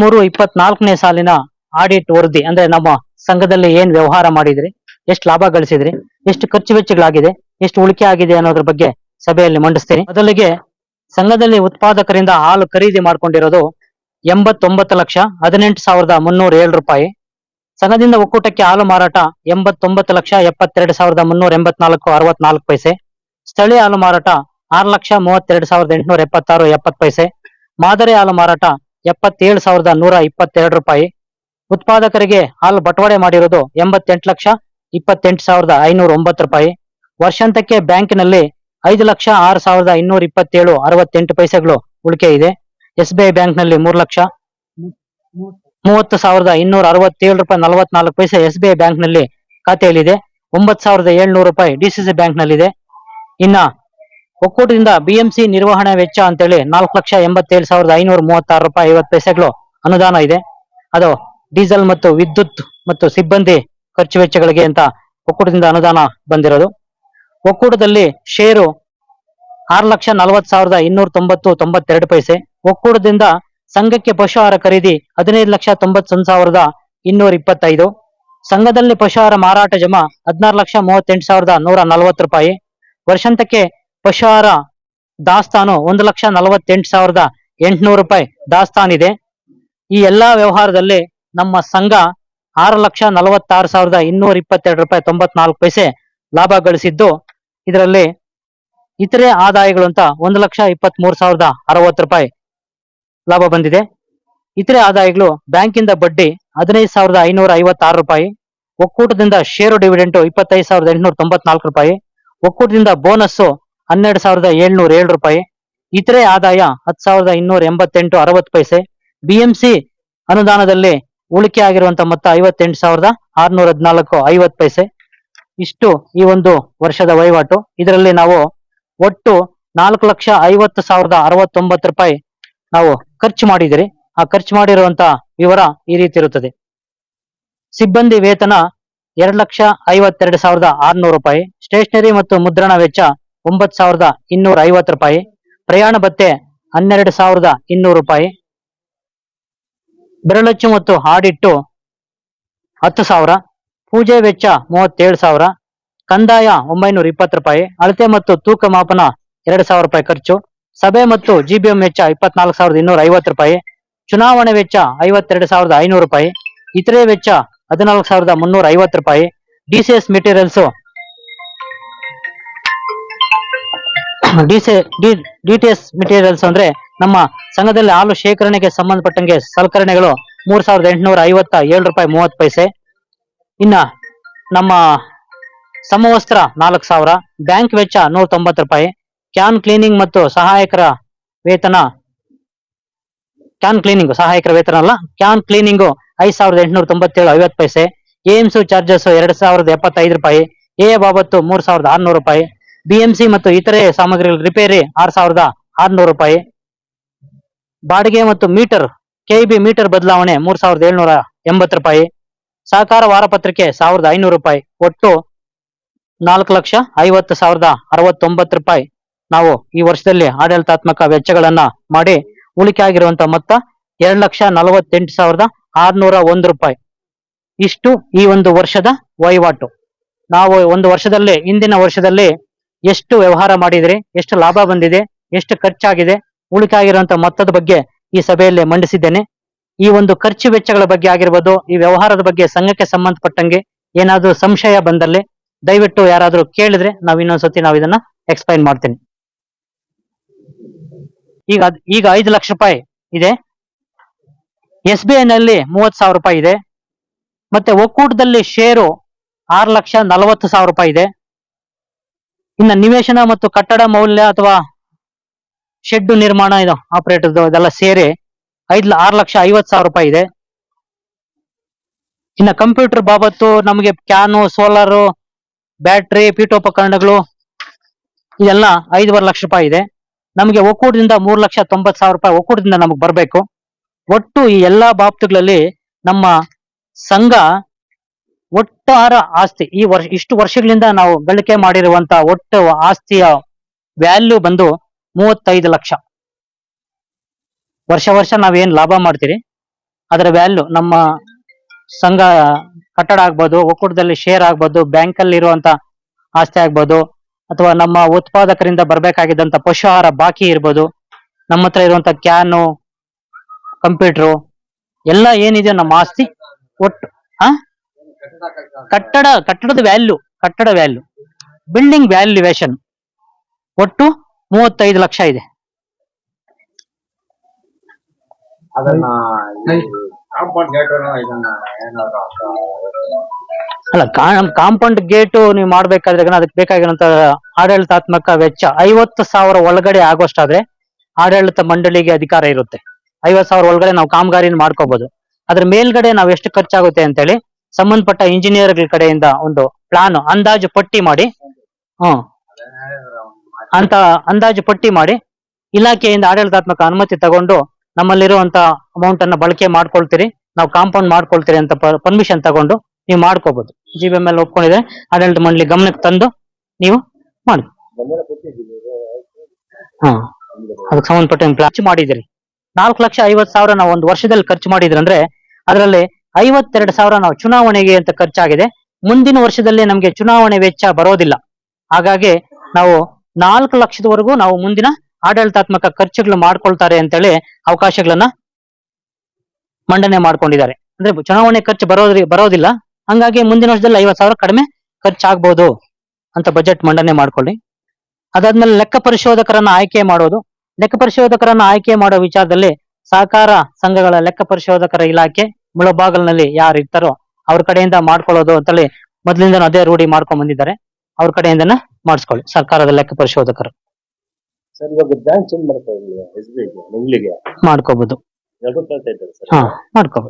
ಮೂರು ಇಪ್ಪತ್ನಾಲ್ಕನೇ ಸಾಲಿನ ಆಡಿಟ್ ವರದಿ, ಅಂದ್ರೆ ನಮ್ಮ ಸಂಘದಲ್ಲಿ ಏನ್ ವ್ಯವಹಾರ ಮಾಡಿದ್ರಿ, ಎಷ್ಟು ಲಾಭ ಗಳಿಸಿದ್ರಿ, ಎಷ್ಟು ಖರ್ಚು ವೆಚ್ಚಗಳಾಗಿದೆ, ಎಷ್ಟು ಉಳಿಕೆ ಆಗಿದೆ ಅನ್ನೋದ್ರ ಬಗ್ಗೆ ಸಭೆಯಲ್ಲಿ ಮಂಡಿಸ್ತೀನಿ. ಮೊದಲಿಗೆ ಸಂಘದಲ್ಲಿ ಉತ್ಪಾದಕರಿಂದ ಹಾಲು ಖರೀದಿ ಮಾಡ್ಕೊಂಡಿರೋದು ಎಂಬತ್ತೊಂಬತ್ತು ಲಕ್ಷ ಹದಿನೆಂಟು ಸಾವಿರದ ಮುನ್ನೂರ ಏಳು ರೂಪಾಯಿ. ಸಂಘದಿಂದ ಒಕ್ಕೂಟಕ್ಕೆ ಹಾಲು ಮಾರಾಟ ಎಂಬತ್ತೊಂಬತ್ತು ಲಕ್ಷ ಎಪ್ಪತ್ತೆರಡು ಸಾವಿರದ ಮುನ್ನೂರ ಎಂಬತ್ನಾಲ್ಕು, ಅರವತ್ನಾಲ್ಕು ಪೈಸೆ. ಸ್ಥಳೀಯ ಹಾಲು ಮಾರಾಟ ಆರು ಲಕ್ಷ ಮೂವತ್ತೆರಡು ಸಾವಿರದ ಎಂಟುನೂರ ಎಪ್ಪತ್ತಾರು, ಎಪ್ಪತ್ತು ಪೈಸೆ. ಮಾದರಿ ಹಾಲು ಮಾರಾಟ ಎಪ್ಪತ್ತೇಳು ಸಾವಿರದ ನೂರ ಇಪ್ಪತ್ತೆರಡು ರೂಪಾಯಿ. ಉತ್ಪಾದಕರಿಗೆ ಹಾಲು ಬಟವಾಡೆ ಮಾಡಿರೋದು ಎಂಬತ್ತೆಂಟು ಲಕ್ಷ ಇಪ್ಪತ್ತೆಂಟು ಸಾವಿರದ ಐನೂರ ಒಂಬತ್ತು ರೂಪಾಯಿ. ವರ್ಷಾಂತಕ್ಕೆ ಬ್ಯಾಂಕಿನಲ್ಲಿ ಐದು ಲಕ್ಷ ಆರು ಸಾವಿರದ ಇನ್ನೂರ ಇಪ್ಪತ್ತೇಳು ಅರವತ್ತೆಂಟು ಪೈಸೆಗಳು ಉಳಿಕೆ ಇದೆ. ಎಸ್ ಬಿ ಐ ಬ್ಯಾಂಕ್ನಲ್ಲಿ ಮೂರು ಲಕ್ಷ ಮೂವತ್ತು ಸಾವಿರದ ಇನ್ನೂರ ಅರವತ್ತೇಳು ರೂಪಾಯಿ ನಲವತ್ನಾಲ್ಕು ಪೈಸೆ ಎಸ್ ಬಿ ಐ ಬ್ಯಾಂಕ್ನಲ್ಲಿ ಖಾತೆಯಲ್ಲಿದೆ. ಒಂಬತ್ತು ಸಾವಿರದ ಏಳ್ನೂರು ರೂಪಾಯಿ ಡಿಸಿಸಿ ಬ್ಯಾಂಕ್ನಲ್ಲಿದೆ. ಇನ್ನ ಒಕ್ಕೂಟದಿಂದ ಬಿಎಂಸಿ ನಿರ್ವಹಣಾ ವೆಚ್ಚ ಅಂತೇಳಿ ನಾಲ್ಕು ಲಕ್ಷ ಎಂಬತ್ತೇಳು ಸಾವಿರದ ಐನೂರ ಮೂವತ್ತಾರು ರೂಪಾಯಿ ಐವತ್ತು ಪೈಸೆಗಳು ಅನುದಾನ ಇದೆ. ಅದು ಡೀಸೆಲ್ ಮತ್ತು ವಿದ್ಯುತ್ ಮತ್ತು ಸಿಬ್ಬಂದಿ ಖರ್ಚು ವೆಚ್ಚಗಳಿಗೆ ಅಂತ ಒಕ್ಕೂಟದಿಂದ ಅನುದಾನ ಬಂದಿರೋದು. ಒಕ್ಕೂಟದಲ್ಲಿ ಷೇರು ಆರು ಲಕ್ಷ ನಲವತ್ತು ಸಾವಿರದ ಇನ್ನೂರ ತೊಂಬತ್ತು, ತೊಂಬತ್ತೆರಡು ಪೈಸೆ. ಒಕ್ಕೂಟದಿಂದ ಸಂಘಕ್ಕೆ ಪಶು ಆಹಾರ ಖರೀದಿ ಹದಿನೈದು ಲಕ್ಷ ತೊಂಬತ್ತೊಂದು ಸಾವಿರದ ಇನ್ನೂರ ಇಪ್ಪತ್ತೈದು. ಸಂಘದಲ್ಲಿ ಪಶು ಆಹಾರ ಮಾರಾಟ ಜಮಾ ಹದಿನಾರು ಲಕ್ಷ ಮೂವತ್ತೆಂಟು ಸಾವಿರದ ನೂರ ನಲವತ್ತು ರೂಪಾಯಿ. ವರ್ಷಾಂತಕ್ಕೆ ಪಶು ಆಹಾರ ದಾಸ್ತಾನು ಒಂದು ಲಕ್ಷ ನಲವತ್ತೆಂಟು ಸಾವಿರದ ಎಂಟುನೂರು ರೂಪಾಯಿ ದಾಸ್ತಾನಿದೆ ಈ ಎಲ್ಲಾ ವ್ಯವಹಾರದಲ್ಲಿ ನಮ್ಮ ಸಂಘ ಆರು ಲಕ್ಷ ನಲವತ್ತಾರು ಸಾವಿರದ ಇನ್ನೂರ ಇಪ್ಪತ್ತೆರಡು ರೂಪಾಯಿ ತೊಂಬತ್ನಾಲ್ಕು ಪೈಸೆ ಲಾಭ ಗಳಿಸಿದ್ದು, ಇದರಲ್ಲಿ ಇತರೆ ಆದಾಯಗಳು ಅಂತ ಒಂದು ಲಕ್ಷ ಇಪ್ಪತ್ತ್ ಮೂರು ಸಾವಿರದ ಅರವತ್ತು ರೂಪಾಯಿ ಲಾಭ ಬಂದಿದೆ. ಇತರೆ ಆದಾಯಗಳು ಬ್ಯಾಂಕಿಂದ ಬಡ್ಡಿ ಹದಿನೈದು ಸಾವಿರದ ಐನೂರ ಐವತ್ತಾರು ರೂಪಾಯಿ, ಒಕ್ಕೂಟದಿಂದ ಷೇರು ಡಿವಿಡೆಂಟು ಇಪ್ಪತ್ತೈದು ಸಾವಿರದ ಎಂಟುನೂರ ತೊಂಬತ್ನಾಲ್ಕು ರೂಪಾಯಿ, ಒಕ್ಕೂಟದಿಂದ ಬೋನಸ್ಸು ಹನ್ನೆರಡು ಸಾವಿರದ ಏಳ್ನೂರ ಏಳು ರೂಪಾಯಿ ಇತರೆ ಆದಾಯ ಹತ್ತು ಸಾವಿರದ ಇನ್ನೂರ ಎಂಬತ್ತೆಂಟು ಅರವತ್ತು ಪೈಸೆ. ಬಿಎಂಸಿ ಅನುದಾನದಲ್ಲಿ ಉಳಿಕೆ ಆಗಿರುವಂತಹ ಮೊತ್ತ ಐವತ್ತೆಂಟು ಸಾವಿರದ ಆರ್ನೂರ ಹದಿನಾಲ್ಕು ಐವತ್ತು ಪೈಸೆ. ಇಷ್ಟು ಈ ಒಂದು ವರ್ಷದ ವಹಿವಾಟು. ಇದರಲ್ಲಿ ನಾವು ಒಟ್ಟು ನಾಲ್ಕು ಲಕ್ಷ ಐವತ್ತು ಸಾವಿರದ ಅರವತ್ತೊಂಬತ್ತು ರೂಪಾಯಿ ನಾವು ಖರ್ಚು ಮಾಡಿದಿರಿ ಆ ಖರ್ಚು ಮಾಡಿರುವಂತಹ ವಿವರ ಈ ರೀತಿ ಇರುತ್ತದೆ. ಸಿಬ್ಬಂದಿ ವೇತನ ಎರಡು ಲಕ್ಷ ಐವತ್ತೆರಡು ಸಾವಿರದ ಆರ್ನೂರು ರೂಪಾಯಿ. ಸ್ಟೇಷನರಿ ಮತ್ತು ಮುದ್ರಣ ವೆಚ್ಚ ಒಂಬತ್ತು ಸಾವಿರದ ಇನ್ನೂರ ಐವತ್ತು ರೂಪಾಯಿ. ಪ್ರಯಾಣ ಭತ್ತೆ ಹನ್ನೆರಡು ಸಾವಿರದ ಇನ್ನೂರು ರೂಪಾಯಿ. ಬೆರಳಚ್ಚು ಮತ್ತು ಹಾಡಿಟ್ಟು ಹತ್ತು ಸಾವಿರ. ಪೂಜೆ ವೆಚ್ಚ ಮೂವತ್ತೇಳು ಸಾವಿರ. ಕಂದಾಯ ಒಂಬೈನೂರ ಇಪ್ಪತ್ತು ರೂಪಾಯಿ. ಅಳತೆ ಮತ್ತು ತೂಕ ಮಾಪನ ಎರಡು ಸಾವಿರ ರೂಪಾಯಿ ಖರ್ಚು. ಸಭೆ ಮತ್ತು ಜಿಬಿಎಂ ವೆಚ್ಚ ಇಪ್ಪತ್ನಾಲ್ಕು ಸಾವಿರದ ಇನ್ನೂರ ಐವತ್ತು ರೂಪಾಯಿ. ಚುನಾವಣೆ ವೆಚ್ಚ ಐವತ್ತೆರಡು ಸಾವಿರದ ಐನೂರು ರೂಪಾಯಿ. ಇತರೆ ವೆಚ್ಚ ಹದಿನಾಲ್ಕು ಸಾವಿರದ ಮುನ್ನೂರ ಐವತ್ತು ರೂಪಾಯಿ DCS materials DC S materials ಅಂದ್ರೆ ನಮ್ಮ ಸಂಘದಲ್ಲಿ ಹಾಲು ಶೇಖರಣೆಗೆ ಸಂಬಂಧಪಟ್ಟಂಗೆ ಸಲಕರಣೆಗಳು ಮೂರ್ ಸಾವಿರದ ಎಂಟುನೂರ ಐವತ್ತ ಏಳು ರೂಪಾಯಿ ಮೂವತ್ತು ಪೈಸೆ. ಇನ್ನ ನಮ್ಮ ಸಮವಸ್ತ್ರ ನಾಲ್ಕು ಸಾವಿರ, ಬ್ಯಾಂಕ್ ವೆಚ್ಚ ನೂರ ತೊಂಬತ್ತು ರೂಪಾಯಿ, ಕ್ಯಾನ್ ಕ್ಲೀನಿಂಗ್ ಮತ್ತು ಸಹಾಯಕರ ವೇತನ, ಕ್ಯಾನ್ ಕ್ಲೀನಿಂಗ್, ಸಹಾಯಕರ ವೇತನ ಅಲ್ಲ, ಕ್ಯಾನ್ ಕ್ಲೀನಿಂಗ್ ಐದು ಸಾವಿರದ ಎಂಟುನೂರ ತೊಂಬತ್ತೇಳು ಐವತ್ತು ಪೈಸೆ ಎಎಂಸು ಚಾರ್ಜಸ್ ಎರಡ್ ಸಾವಿರದ ಎಪ್ಪತ್ತೈದು ರೂಪಾಯಿ, ಎ ಬಾಬತ್ತು ಮೂರ್ ಸಾವಿರದ ಆರ್ನೂರು ರೂಪಾಯಿ ಬಿಎಂಸಿ ಮತ್ತು ಇತರೆ ಸಾಮಗ್ರಿಗಳ ರಿಪೇರಿ ಆರ್ ಸಾವಿರದ ಆರ್ನೂರು ರೂಪಾಯಿ. ಬಾಡಿಗೆ ಮತ್ತು ಮೀಟರ್ ಕೆಬಿ ಮೀಟರ್ ಬದಲಾವಣೆ ಮೂರ್ ಸಾವಿರದ ಏಳ್ನೂರ ಎಂಬತ್ತು ರೂಪಾಯಿ. ಸಹಕಾರ ವಾರಪತ್ರಿಕೆ ಸಾವಿರದ ಐನೂರು ರೂಪಾಯಿ. ಒಟ್ಟು ನಾಲ್ಕು ಲಕ್ಷ ಐವತ್ತು ಸಾವಿರದ ಅರವತ್ತೊಂಬತ್ತು ರೂಪಾಯಿ. ನಾವು ಈ ವರ್ಷದಲ್ಲಿ ಆಡಳಿತಾತ್ಮಕ ವೆಚ್ಚಗಳನ್ನ ಮಾಡಿ ಉಳಿಕೆ ಆಗಿರುವಂತಹ ಮೊತ್ತ ಎರಡು ಲಕ್ಷ ನಲವತ್ತೆಂಟು ಸಾವಿರದ ಆರ್ನೂರ ಒಂದು ರೂಪಾಯಿ. ಇಷ್ಟು ಈ ಒಂದು ವರ್ಷದ ವಹಿವಾಟು. ನಾವು ಒಂದು ವರ್ಷದಲ್ಲಿ ಇಂದಿನ ವರ್ಷದಲ್ಲಿ ಎಷ್ಟು ವ್ಯವಹಾರ ಮಾಡಿದ್ರಿ, ಎಷ್ಟು ಲಾಭ ಬಂದಿದೆ, ಎಷ್ಟು ಖರ್ಚಾಗಿದೆ ಉಳಿಕೆ ಆಗಿರುವಂತ ಮೊತ್ತದ ಬಗ್ಗೆ ಈ ಸಭೆಯಲ್ಲಿ ಮಂಡಿಸಿದ್ದೇನೆ. ಈ ಒಂದು ಖರ್ಚು ವೆಚ್ಚಗಳ ಬಗ್ಗೆ ಆಗಿರ್ಬೋದು, ಈ ವ್ಯವಹಾರದ ಬಗ್ಗೆ ಸಂಘಕ್ಕೆ ಸಂಬಂಧಪಟ್ಟಂಗೆ ಏನಾದ್ರೂ ಸಂಶಯ ಬಂದಲ್ಲಿ ದಯವಿಟ್ಟು ಯಾರಾದ್ರೂ ಕೇಳಿದ್ರೆ ನಾವು ಇನ್ನೊಂದ್ಸತಿ ನಾವು ಇದನ್ನ ಎಕ್ಸ್ಪ್ಲೈನ್ ಮಾಡ್ತೀನಿ. ಈಗ ಈಗ ಐದು ಲಕ್ಷ ರೂಪಾಯಿ ಇದೆ. ಎಸ್ ಬಿ ಐ ನಲ್ಲಿ ಮೂವತ್ ಸಾವಿರ ರೂಪಾಯಿ ಇದೆ. ಮತ್ತೆ ಒಕ್ಕೂಟದಲ್ಲಿ ಶೇರು ಆರು ಲಕ್ಷ ನಲವತ್ತು ಸಾವಿರ ರೂಪಾಯಿ ಇದೆ. ಇನ್ನ ನಿವೇಶನ ಮತ್ತು ಕಟ್ಟಡ ಮೌಲ್ಯ ಅಥವಾ ಶೆಡ್ ನಿರ್ಮಾಣ ಇದು ಆಪರೇಟರ್ ಇದೆಲ್ಲ ಸೇರಿ ಐದ್ ಆರು ಲಕ್ಷ ಐವತ್ ಸಾವಿರ ರೂಪಾಯಿ ಇದೆ. ಇನ್ನ ಕಂಪ್ಯೂಟರ್ ಬಾಬತ್ತು ನಮಗೆ ಕ್ಯಾನು, ಸೋಲಾರು, ಬ್ಯಾಟ್ರಿ, ಪೀಠೋಪಕರಣಗಳು ಇದೆಲ್ಲ ಐದುವರೆ ಲಕ್ಷ ರೂಪಾಯಿ ಇದೆ. ನಮಗೆ ಒಕ್ಕೂಟದಿಂದ ಮೂರು ಲಕ್ಷ ತೊಂಬತ್ ಸಾವಿರ ರೂಪಾಯಿ ಒಕ್ಕೂಟದಿಂದ ನಮಗೆ ಬರಬೇಕು. ಒಟ್ಟು ಈ ಎಲ್ಲಾ ಬಾಬ್ತುಗಳಲ್ಲಿ ನಮ್ಮ ಸಂಘ ಒಟ್ಟಾರ ಆಸ್ತಿ. ಈ ವರ್ಷ, ಇಷ್ಟು ವರ್ಷಗಳಿಂದ ನಾವು ಗಳಿಕೆ ಮಾಡಿರುವಂತ ಒಟ್ಟು ಆಸ್ತಿಯ ವ್ಯಾಲ್ಯೂ ಬಂದು ಮೂವತ್ತೈದು ಲಕ್ಷ. ವರ್ಷ ವರ್ಷ ನಾವೇನ್ ಲಾಭ ಮಾಡ್ತೀರಿ? ಅದರ ವ್ಯಾಲ್ಯೂ ನಮ್ಮ ಸಂಘ ಕಟ್ಟಡ ಆಗ್ಬೋದು, ಒಕ್ಕೂಟದಲ್ಲಿ ಶೇರ್ ಆಗ್ಬೋದು ಬ್ಯಾಂಕ್ ಅಲ್ಲಿ ಇರುವಂತ ಆಸ್ತಿ ಆಗ್ಬೋದು, ಅಥವಾ ನಮ್ಮ ಉತ್ಪಾದಕರಿಂದ ಬರ್ಬೇಕಾಗಿದ್ದಂತ ಪಶು ಆಹಾರ ಬಾಕಿ ಇರ್ಬೋದು, ನಮ್ಮ ಹತ್ರ ಇರುವಂತ ಕ್ಯಾನು ಕಂಪ್ಯೂಟರ್ ಎಲ್ಲ ಏನಿದೆಯೋ ನಮ್ಮ ಆಸ್ತಿ? ಒಟ್ಟು, ಆ? ಕಟ್ಟಡ ಕಟ್ಟಡದ ವ್ಯಾಲ್ಯೂ ಕಟ್ಟಡ ವ್ಯಾಲ್ಯೂ ಬಿಲ್ಡಿಂಗ್ ವ್ಯಾಲ್ಯೂವೇಶನ್ ಒಟ್ಟು ಮೂವತ್ತೈದು ಲಕ್ಷ ಇದೆ. ಅಲ್ಲ ಕಾಂಪೌಂಡ್ ಗೇಟ್ ನೀವು ಮಾಡ್ಬೇಕಾದ್ರೆ ಅದಕ್ಕೆ ಬೇಕಾಗಿರುವಂತ ಆಡಳಿತಾತ್ಮಕ ವೆಚ್ಚ ಐವತ್ತು ಸಾವಿರ ಒಳಗಡೆ ಆಗೋಷ್ಟಾದ್ರೆ ಆಡಳಿತ ಮಂಡಳಿಗೆ ಅಧಿಕಾರ ಇರುತ್ತೆ. ಐವತ್ತು ಸಾವಿರ ಒಳಗಡೆ ನಾವು ಕಾಮಗಾರಿನ ಮಾಡ್ಕೋಬಹುದು ಅದ್ರ ಮೇಲ್ಗಡೆ ನಾವು ಎಷ್ಟು ಖರ್ಚಾಗುತ್ತೆ ಅಂತೇಳಿ ಸಂಬಂಧಪಟ್ಟ ಇಂಜಿನಿಯರ್ ಕಡೆಯಿಂದ ಒಂದು ಪ್ಲಾನ್ ಅಂದಾಜು ಪಟ್ಟಿ ಮಾಡಿ ಹ್ಮ್ ಅಂತ ಅಂದಾಜು ಪಟ್ಟಿ ಮಾಡಿ ಇಲಾಖೆಯಿಂದ ಆಡಳಿತಾತ್ಮಕ ಅನುಮತಿ ತಗೊಂಡು ನಮ್ಮಲ್ಲಿರುವಂತ ಅಮೌಂಟ್ ಅನ್ನ ಬಳಕೆ ಮಾಡ್ಕೊಳ್ತೀರಿ, ನಾವು ಕಾಂಪೌಂಡ್ ಮಾಡ್ಕೊಳ್ತೀರಿ ಅಂತ ಪರ್ಮಿಷನ್ ತಗೊಂಡು ನೀವು ಮಾಡ್ಕೋಬಹುದು ಜಿ ಬಿ ಎಂ ಎಲ್ ಒಪ್ಕೊಂಡಿದ್ರೆ ಆಡಳಿತ ಮಂಡಳಿ ಗಮನಕ್ಕೆ ತಂದು ನೀವು ಮಾಡಿ. ಅದಕ್ಕೆ ಸಂಬಂಧಪಟ್ಟ ಖರ್ಚು ಮಾಡಿದಿರಿ ನಾಲ್ಕು ಲಕ್ಷ ಐವತ್ ಸಾವಿರ ನಾವು ಒಂದು ವರ್ಷದಲ್ಲಿ ಖರ್ಚು ಮಾಡಿದ್ರಂದ್ರೆ, ಅದರಲ್ಲಿ ಐವತ್ತೆರಡು ಸಾವಿರ ನಾವು ಚುನಾವಣೆಗೆ ಅಂತ ಖರ್ಚಾಗಿದೆ. ಮುಂದಿನ ವರ್ಷದಲ್ಲಿ ನಮಗೆ ಚುನಾವಣೆ ವೆಚ್ಚ ಬರೋದಿಲ್ಲ. ಹಾಗಾಗಿ ನಾವು ನಾಲ್ಕು ಲಕ್ಷದವರೆಗೂ ನಾವು ಮುಂದಿನ ಆಡಳಿತಾತ್ಮಕ ಖರ್ಚುಗಳು ಮಾಡ್ಕೊಳ್ತಾರೆ ಅಂತೇಳಿ ಅವಕಾಶಗಳನ್ನ ಮಂಡನೆ ಮಾಡ್ಕೊಂಡಿದ್ದಾರೆ. ಅಂದ್ರೆ ಚುನಾವಣೆ ಖರ್ಚು ಬರೋದ್ರಿ, ಬರೋದಿಲ್ಲ. ಹಂಗಾಗಿ ಮುಂದಿನ ವರ್ಷದಲ್ಲಿ ಐವತ್ ಸಾವಿರ ಕಡಿಮೆ ಖರ್ಚಾಗ್ಬೋದು ಅಂತ ಬಜೆಟ್ ಮಂಡನೆ ಮಾಡ್ಕೊಳ್ಳಿ. ಅದಾದ್ಮೇಲೆ ಲೆಕ್ಕ ಪರಿಶೋಧಕರನ್ನ ಆಯ್ಕೆ ಮಾಡೋದು. ಲೆಕ್ಕ ಪರಿಶೋಧಕರನ್ನ ಆಯ್ಕೆ ಮಾಡೋ ವಿಚಾರದಲ್ಲಿ ಸಹಕಾರ ಸಂಘಗಳ ಲೆಕ್ಕ ಪರಿಶೋಧಕರ ಇಲಾಖೆ ಮುಳಬಾಗಲ್ನಲ್ಲಿ ಯಾರು ಇರ್ತಾರೋ ಅವ್ರ ಕಡೆಯಿಂದ ಮಾಡ್ಕೊಳ್ಳೋದು ಅಂತೇಳಿ ಮೊದಲಿಂದ ಅದೇ ರೂಢಿ ಮಾಡ್ಕೊಂಡ್ ಬಂದಿದ್ದಾರೆ. ಅವ್ರ ಕಡೆಯಿಂದನೇ ಮಾಡಿಸ್ಕೊಳ್ಳಿ. ಸರ್ಕಾರದ ಲೆಕ್ಕ ಪರಿಶೋಧಕರು. ಸರ್ ಇವಾಗ ಬ್ಯಾಂಕ್ ಚೇಂಜ್ ಮಾಡ್ತಾ ಇದ್ದೀವಿ ಎಸ್ ಬಿ ಐಗೆ ಮಂಗ್ಳಿಗೆ ಮಾಡ್ಕೋಬಹುದು ಎರಡು ಕೇಳ್ತಾ ಇದ್ದಾರೆ ಸರ್. ಹಾ ಮಾಡ್ಕೋಬಹುದು